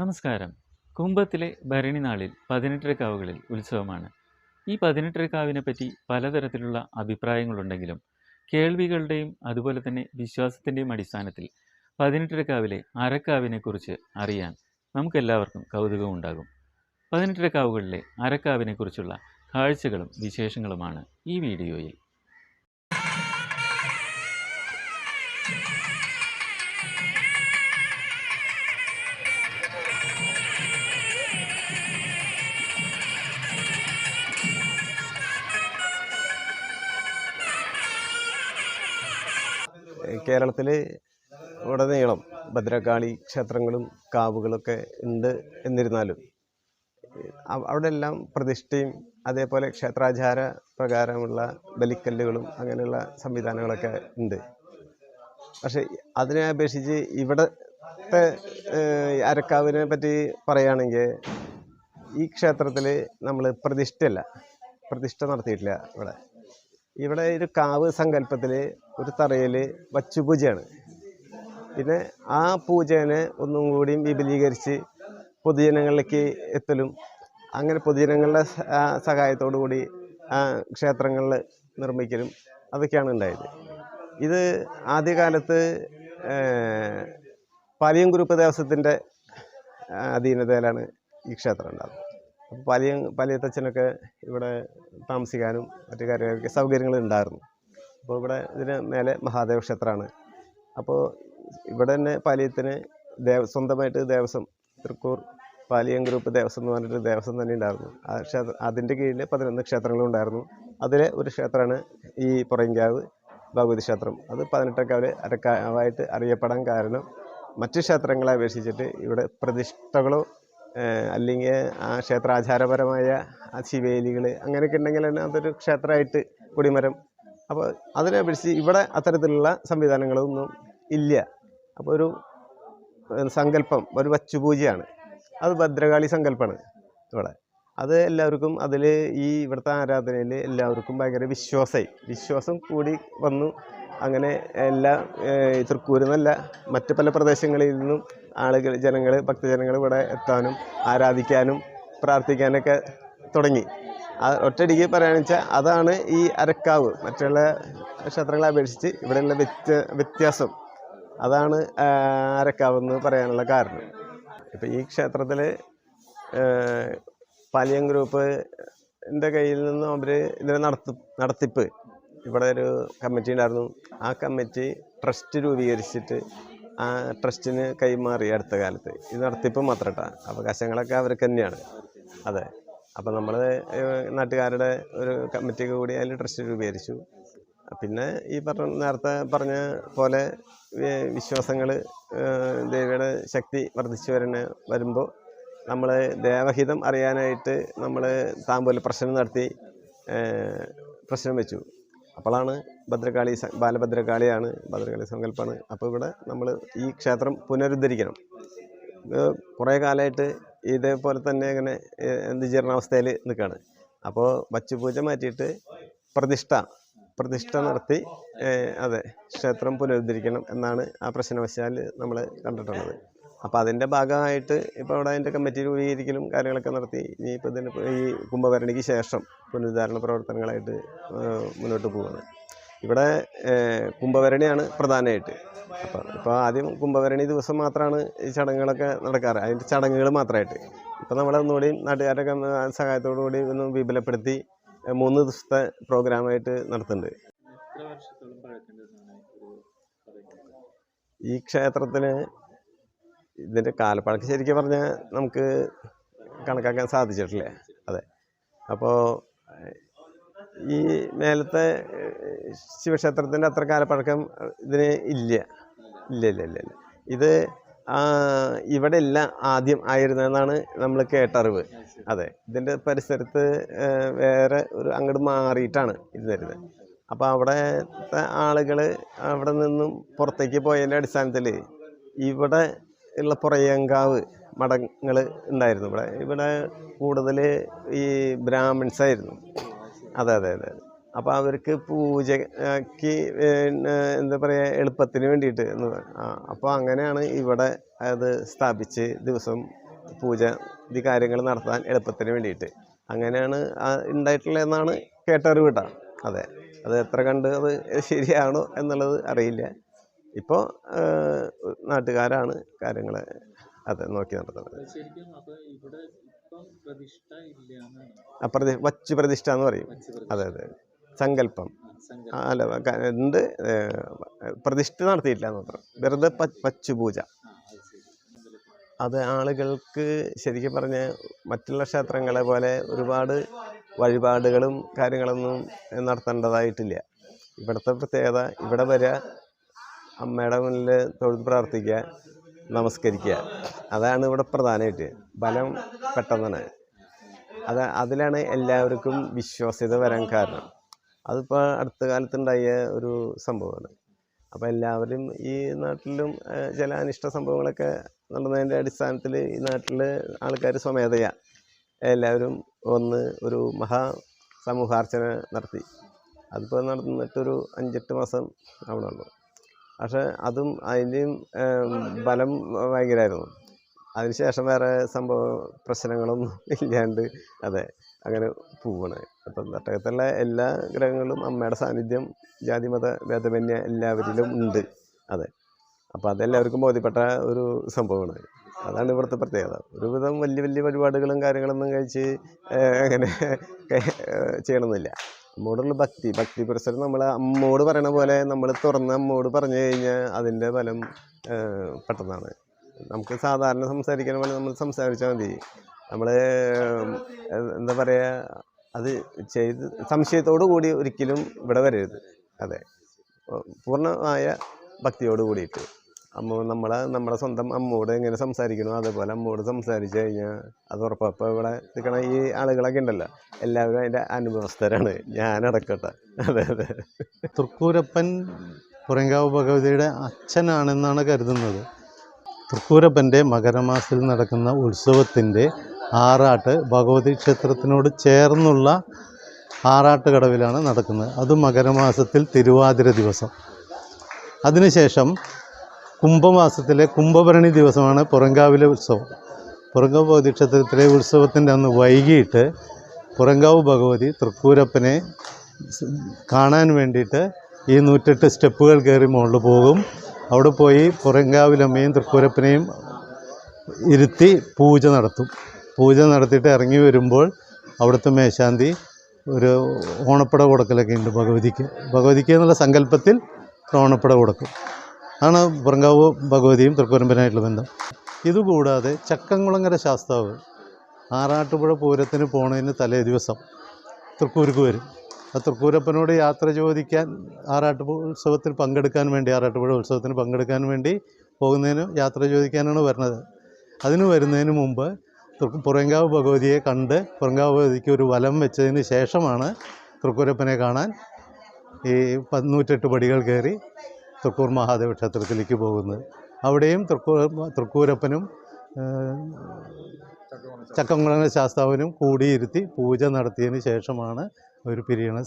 നമസ്കാരം. കുംഭത്തിലെ ഭരണി നാളിൽ പതിനെട്ടര കാവുകളിൽ ഉത്സവമാണ്. ഈ പതിനെട്ടര കാവിനെ പറ്റി പലതരത്തിലുള്ള അഭിപ്രായങ്ങളുണ്ടെങ്കിലും കേൾവികളുടെയും അതുപോലെ തന്നെ വിശ്വാസത്തിന്റെയും അടിസ്ഥാനത്തിൽ പതിനെട്ടര കാവിലെ അരക്കാവിനെക്കുറിച്ച് അറിയാൻ നമുക്കെല്ലാവർക്കും കൗതുകമുണ്ടാകും പതിനെട്ടര കാവുകളിലെ അരക്കാവിനെക്കുറിച്ചുള്ള കാഴ്ചകളും വിശേഷങ്ങളുമാണ് ഈ വീഡിയോയിൽ. കേരളത്തിൽ ഉടനീളം ഭദ്രകാളി ക്ഷേത്രങ്ങളും കാവുകളൊക്കെ ഉണ്ട് എന്നിരുന്നാലും അവ- അവിടെ എല്ലാം പ്രതിഷ്ഠയും അതേപോലെ ക്ഷേത്രാചാര പ്രകാരമുള്ള ബലിക്കല്ലുകളും അങ്ങനെയുള്ള സംവിധാനങ്ങളൊക്കെ ഉണ്ട്. പക്ഷെ അതിനെ അപേക്ഷിച്ച് ഇവിടത്തെ അരക്കാവിനെ പറ്റി പറയുകയാണെങ്കിൽ ഈ ക്ഷേത്രത്തിൽ നമ്മൾ പ്രതിഷ്ഠയല്ല പ്രതിഷ്ഠ നടത്തിയിട്ടില്ല ഇവിടെ. ഇവിടെ ഒരു കാവ് സങ്കല്പത്തിൽ ഒരു തറയിൽ വച്ചുപൂജയാണ് പിന്നെ ആ പൂജനെ ഒന്നും കൂടിയും വിപുലീകരിച്ച് പൊതുജനങ്ങളിലേക്ക് എത്തലും അങ്ങനെ പൊതുജനങ്ങളുടെ സഹായത്തോടു കൂടി ക്ഷേത്രങ്ങളിൽ നിർമ്മിക്കലും അതൊക്കെയാണ് ഉണ്ടായത്. ഇത് ആദ്യകാലത്ത് പാലിയം ഗ്രൂപ്പ് ദേവസ്വത്തിന്റെ അധീനതയിലാണ് ഈ ക്ഷേത്രം ഉണ്ടാകുന്നത് അപ്പോൾ പാലിയ പാലിയത്തച്ഛനൊക്കെ ഇവിടെ താമസിക്കാനും മറ്റു കാര്യങ്ങൾക്ക് സൗകര്യങ്ങൾ ഉണ്ടായിരുന്നു അപ്പോൾ ഇവിടെ ഇതിന് മേലെ മഹാദേവ ക്ഷേത്രമാണ്. അപ്പോൾ ഇവിടെ തന്നെ പാലിയത്തിന് ദേവ സ്വന്തമായിട്ട് ദേവസ്വം തൃക്കൂർ പാലിയം ഗ്രൂപ്പ് ദേവസ്വം എന്ന് പറഞ്ഞിട്ട് ദേവസ്വം തന്നെ ഉണ്ടായിരുന്നു. ആ ക്ഷേത്ര അതിന്റെ കീഴിൽ പതിനൊന്ന് ക്ഷേത്രങ്ങളും ഉണ്ടായിരുന്നു. അതിലെ ഒരു ക്ഷേത്രമാണ് ഈ പുറങ്കാവ് ഭഗവതി ക്ഷേത്രം. അത് പതിനെട്ടക്കാവ് അരക്കാവായിട്ട് അറിയപ്പെടാൻ കാരണം മറ്റ് ക്ഷേത്രങ്ങളെ അപേക്ഷിച്ചിട്ട് ഇവിടെ പ്രതിഷ്ഠകളോ അല്ലെങ്കിൽ ആ ക്ഷേത്രാചാരപരമായ ആ ശിവേലികൾ അങ്ങനെയൊക്കെ ഉണ്ടെങ്കിൽ തന്നെ അതൊരു ക്ഷേത്രമായിട്ട് കൊടിമരം. അപ്പോൾ അതിനെ അപേക്ഷിച്ച് ഇവിടെ അത്തരത്തിലുള്ള സംവിധാനങ്ങളൊന്നും ഇല്ല. അപ്പോൾ ഒരു സങ്കല്പം ഒരു വച്ചുപൂജയാണ്. അത് ഭദ്രകാളി സങ്കല്പമാണ് ഇവിടെ. അത് എല്ലാവർക്കും അതിൽ ഈ ഇവിടുത്തെ ആരാധനയിൽ എല്ലാവർക്കും ഭയങ്കര വിശ്വാസമായി. വിശ്വാസം കൂടി വന്നു. അങ്ങനെ എല്ലാ തൃക്കൂരിൽ നിന്നല്ല മറ്റ് പല പ്രദേശങ്ങളിൽ നിന്നും ആളുകൾ ജനങ്ങൾ ഭക്തജനങ്ങൾ ഇവിടെ എത്താനും ആരാധിക്കാനും പ്രാർത്ഥിക്കാനൊക്കെ തുടങ്ങി. ആ ഒറ്റയടിക്ക് പറയുകയാണെന്ന് വെച്ചാൽ അതാണ് ഈ അരക്കാവ്. മറ്റുള്ള ക്ഷേത്രങ്ങളെ അപേക്ഷിച്ച് ഇവിടെയുള്ള വ്യത്യ വ്യത്യാസം. അതാണ് അരക്കാവ് എന്ന് പറയാനുള്ള കാരണം. ഇപ്പം ഈ ക്ഷേത്രത്തിൽ പാലിയം ഗ്രൂപ്പിന്റെ കയ്യിൽ നിന്നും അവർ ഇതിനെ നടത്തി നടത്തിപ്പ്. ഇവിടെ ഒരു കമ്മിറ്റി ഉണ്ടായിരുന്നു. ആ കമ്മിറ്റി ട്രസ്റ്റ് രൂപീകരിച്ചിട്ട് ആ ട്രസ്റ്റിന് കൈമാറി അടുത്ത കാലത്ത്. ഇത് നടത്തിപ്പ് മാത്രം കേട്ടോ അവകാശങ്ങളൊക്കെ അവർക്ക് തന്നെയാണ്. അതെ. അപ്പം നമ്മൾ നാട്ടുകാരുടെ ഒരു കമ്മിറ്റിയൊക്കെ കൂടി അതിൽ ട്രസ്റ്റ് രൂപീകരിച്ചു. പിന്നെ ഈ പറഞ്ഞ നേരത്തെ പറഞ്ഞ പോലെ വിശ്വാസങ്ങൾ ദേവിയുടെ ശക്തി വർദ്ധിച്ചു വരുന്ന വരുമ്പോൾ നമ്മൾ ദേവഹിതം അറിയാനായിട്ട് നമ്മൾ താമ്പൂല പ്രശ്നം നടത്തി പ്രശ്നം വെച്ചു. അപ്പോഴാണ് ഭദ്രകാളി ബാലഭദ്രകാളിയാണ് ഭദ്രകാളി സങ്കല്പമാണ് അപ്പോൾ ഇവിടെ നമ്മൾ ഈ ക്ഷേത്രം പുനരുദ്ധരിക്കണം. കുറേ കാലമായിട്ട് ഇതേപോലെ തന്നെ ഇങ്ങനെ എന്ത് ജീർണാവസ്ഥയിൽ നിൽക്കുകയാണ്. അപ്പോൾ വച്ചുപൂജ മാറ്റിയിട്ട് പ്രതിഷ്ഠ പ്രതിഷ്ഠ നടത്തി അതെ ക്ഷേത്രം പുനരുദ്ധരിക്കണം എന്നാണ് ആ പ്രശ്നവശാൽ നമ്മൾ കണ്ടിട്ടുള്ളത്. അപ്പോൾ അതിന്റെ ഭാഗമായിട്ട് ഇപ്പോൾ അവിടെ അതിന്റെ കമ്മിറ്റി രൂപീകരിക്കലും കാര്യങ്ങളൊക്കെ നടത്തി. ഇനിയിപ്പോൾ ഇതിന് ഇപ്പൊ ഈ കുംഭഭരണിക്ക് ശേഷം പുനരുദ്ധാരണ പ്രവർത്തനങ്ങളായിട്ട് മുന്നോട്ട് പോവുകയാണ് ഇവിടെ കുംഭഭരണിയാണ് പ്രധാനമായിട്ട്. അപ്പോൾ ഇപ്പോൾ ആദ്യം കുംഭഭരണി ദിവസം മാത്രമാണ് ഈ ചടങ്ങുകളൊക്കെ നടക്കാറ്. അതിന്റെ ചടങ്ങുകൾ മാത്രമായിട്ട് ഇപ്പോൾ നമ്മൾ ഒന്നുകൂടി നാട്ടുകാരൊക്കെ സഹായത്തോടു കൂടി ഒന്ന് വിപുലപ്പെടുത്തി മൂന്ന് ദിവസത്തെ പ്രോഗ്രാമായിട്ട് നടത്തുന്നുണ്ട്. ഈ ക്ഷേത്രത്തിന് ഇതിന്റെ കാലപ്പഴക്ക് ശരിക്കും പറഞ്ഞാൽ നമുക്ക് കണക്കാക്കാൻ സാധിച്ചിട്ടില്ല? അതെ. അപ്പോൾ ഈ മേലത്തെ ശിവക്ഷേത്രത്തിന്റെ അത്ര കാലപ്പഴക്കം ഇതിന് ഇല്ല. ഇല്ല ഇല്ല ഇല്ല ഇല്ല. ഇത് ഇവിടെ ഇല്ല ആദ്യം ആയിരുന്നെന്നാണ് നമ്മൾ കേട്ടറിവ്. അതെ. ഇതിന്റെ പരിസരത്ത് വേറെ ഒരു അങ്ങോട്ട് മാറിയിട്ടാണ് ഇത് വരുന്നത് അപ്പോൾ അവിടുത്തെ ആളുകൾ അവിടെ നിന്നും പുറത്തേക്ക് പോയതിന്റെ അടിസ്ഥാനത്തിൽ ഇവിടെ ഉള്ള പുറയങ്കാവ് മഠങ്ങൾ ഉണ്ടായിരുന്നു. ഇവിടെ ഇവിടെ കൂടുതൽ ഈ ബ്രാഹ്മിൺസ് ആയിരുന്നു. അതെ അതെ അതെ. അപ്പോൾ അവർക്ക് പൂജയ്ക്ക് എന്താ പറയുക എളുപ്പത്തിന് വേണ്ടിയിട്ട് എന്ന് അപ്പോൾ അങ്ങനെയാണ് ഇവിടെ അത് സ്ഥാപിച്ച് ദിവസം പൂജ ഈ കാര്യങ്ങൾ നടത്താൻ എളുപ്പത്തിന് വേണ്ടിയിട്ട്. അങ്ങനെയാണ് ഉണ്ടായിട്ടുള്ളതെന്നാണ് കേട്ടറിവ് കേട്ടോ. അതെ അത് എത്ര കണ്ട് അത് ശരിയാണോ എന്നുള്ളത് അറിയില്ല. ഇപ്പോൾ നാട്ടുകാരാണ് കാര്യങ്ങൾ അതെ നോക്കി നടത്തുന്നത്. അപ്രതി വച്ചു പ്രതിഷ്ഠ എന്ന് പറയും. അതെ അതെ. സങ്കല്പം. അല്ല എന്ത് പ്രതിഷ്ഠ നടത്തിയിട്ടില്ല എന്ന് മാത്രം. വെറുതെ പച്ചുപൂജ അത് അത് ആളുകൾക്ക് ശരിക്കും പറഞ്ഞ മറ്റുള്ള ക്ഷേത്രങ്ങളെ പോലെ ഒരുപാട് വഴിപാടുകളും കാര്യങ്ങളൊന്നും നടത്തേണ്ടതായിട്ടില്ല. ഇവിടുത്തെ പ്രത്യേകത ഇവിടെ വരിക അമ്മയുടെ മുന്നിൽ തൊഴുത് പ്രാർത്ഥിക്കുക നമസ്കരിക്കുക. അതാണ് ഇവിടെ പ്രധാനമായിട്ട്. ബലം പെട്ടെന്നാണ്. അത് അതിലാണ് എല്ലാവർക്കും വിശ്വാസ്യത വരാൻ കാരണം. അതിപ്പോൾ അടുത്ത കാലത്തുണ്ടായ ഒരു സംഭവമാണ്. അപ്പോൾ എല്ലാവരും ഈ നാട്ടിലും ചില അനിഷ്ട സംഭവങ്ങളൊക്കെ നടന്നതിന്റെ അടിസ്ഥാനത്തിൽ ഈ നാട്ടിൽ ആൾക്കാർ സ്വമേധയാ. എല്ലാവരും വന്ന് ഒരു മഹാ സമൂഹാർച്ചന നടത്തി. അതിപ്പോൾ നടന്നിട്ടൊരു അഞ്ചെട്ട് മാസം ആവണുള്ളൂ. പക്ഷേ അതും അതിന്റെയും ബലം ഭയങ്കരമായിരുന്നു അതിനുശേഷം വേറെ സംഭവ പ്രശ്നങ്ങളൊന്നും ഇല്ലാണ്ട് അതെ അങ്ങനെ പോവാണ്. അപ്പം തട്ടകത്തുള്ള എല്ലാ ഗ്രഹങ്ങളിലും അമ്മയുടെ സാന്നിധ്യം ജാതിമത ഭേദമന്യ എല്ലാവരിലും ഉണ്ട്. അതെ. അപ്പോൾ അതെല്ലാവർക്കും ബോധ്യപ്പെട്ട ഒരു സംഭവമാണ്. അതാണ് ഇവിടുത്തെ പ്രത്യേകത. ഒരുവിധം വലിയ വലിയ പരിപാടികളും കാര്യങ്ങളൊന്നും കഴിച്ച് അങ്ങനെ ചെയ്യണമെന്നില്ല അമ്മോടുള്ള ഭക്തി ഭക്തി പ്രസരം നമ്മൾ അമ്മോട് പറയണ പോലെ നമ്മൾ തുറന്ന് അമ്മോട് പറഞ്ഞു കഴിഞ്ഞാൽ അതിന്റെ ഫലം പെട്ടെന്നാണ്. നമുക്ക് സാധാരണ സംസാരിക്കണ പോലെ നമ്മൾ സംസാരിച്ചാൽ മതി. നമ്മൾ എന്താ പറയുക അത് ചെയ്ത് സംശയത്തോടു കൂടി ഒരിക്കലും ഇവിടെ വരരുത്. അതെ. പൂർണമായ ഭക്തിയോട് കൂടിയിട്ട്. അമ്മ നമ്മളെ നമ്മുടെ സ്വന്തം അമ്മോട് എങ്ങനെ സംസാരിക്കണം അതേപോലെ അമ്മോട് സംസാരിച്ചു കഴിഞ്ഞാൽ അത് ഉറപ്പാണ് ഇവിടെ നിൽക്കണ ഈ ആളുകളൊക്കെ ഉണ്ടല്ലോ എല്ലാവരും അതിന്റെ അനുഭവസ്ഥരാണ്. ഞാനടക്കട്ടെ അതെ അതെ. തൃക്കൂരപ്പൻ പുറങ്കാവ് ഭഗവതിയുടെ അച്ഛനാണെന്നാണ് കരുതുന്നത്. തൃക്കൂരപ്പന്റെ മകരമാസത്തിൽ നടക്കുന്ന ഉത്സവത്തിന്റെ ആറാട്ട് ഭഗവതി ക്ഷേത്രത്തിനോട് ചേർന്നുള്ള ആറാട്ട് കടവിലാണ് നടക്കുന്നത്. അത് മകരമാസത്തിൽ തിരുവാതിര ദിവസം. അതിനുശേഷം കുംഭമാസത്തിലെ കുംഭഭരണി ദിവസമാണ് പുറങ്കാവിലെ ഉത്സവം. പുറങ്കാവ് ഭഗവതി ക്ഷേത്രത്തിലെ ഉത്സവത്തിന്റെ അന്ന് വൈകിട്ട് പുറങ്കാവ് ഭഗവതി തൃക്കൂരപ്പനെ കാണാൻ വേണ്ടിയിട്ട് ഈ നൂറ്റെട്ട് സ്റ്റെപ്പുകൾ കയറി മുകളിൽ പോകും. അവിടെ പോയി പുറങ്കാവിലമ്മയും തൃക്കൂരപ്പനെയും ഇരുത്തി പൂജ നടത്തും. പൂജ നടത്തിയിട്ട് ഇറങ്ങി വരുമ്പോൾ അവിടുത്തെ മേശാന്തി ഒരു ഓണപ്പട കൊടുക്കലൊക്കെ ഉണ്ട് ഭഗവതിക്ക്. ഭഗവതിക്ക് എന്നുള്ള സങ്കല്പത്തിൽ ഓണപ്പട കൊടുക്കും. ആണ് പുറങ്കാവ് ഭഗവതിയും തൃക്കൂരമ്പനായിട്ടുള്ള ബന്ധം. ഇതുകൂടാതെ ചക്കംകുളങ്ങര ശാസ്താവ് ആറാട്ടുപുഴ പൂരത്തിന് പോണതിന് തലേ ദിവസം തൃക്കൂർക്ക് വരും. ആ തൃക്കൂരപ്പനോട് യാത്ര ചോദിക്കാൻ ആറാട്ടുപുഴ ഉത്സവത്തിൽ പങ്കെടുക്കാൻ വേണ്ടി ആറാട്ടുപുഴ ഉത്സവത്തിന് പങ്കെടുക്കാൻ വേണ്ടി പോകുന്നതിന് യാത്ര ചോദിക്കാനാണ് വരുന്നത്. അതിന് വരുന്നതിന് മുമ്പ് പുറങ്കാവ് ഭഗവതിയെ കണ്ട് പുറങ്കാവ് ഭഗവതിക്ക് ഒരു വലം വെച്ചതിന് ശേഷമാണ് തൃക്കൂരപ്പനെ കാണാൻ ഈ പന്നൂറ്റെട്ട് പടികൾ കയറി തൃക്കൂർ മഹാദേവ ക്ഷേത്രത്തിലേക്ക് പോകുന്നത്. അവിടെയും തൃക്കൂർ തൃക്കൂരപ്പനും ചക്കംകുളങ്ങ ശാസ്താവിനും കൂടിയിരുത്തി പൂജ നടത്തിയതിന് ശേഷമാണ് ഒരു പിരിയണ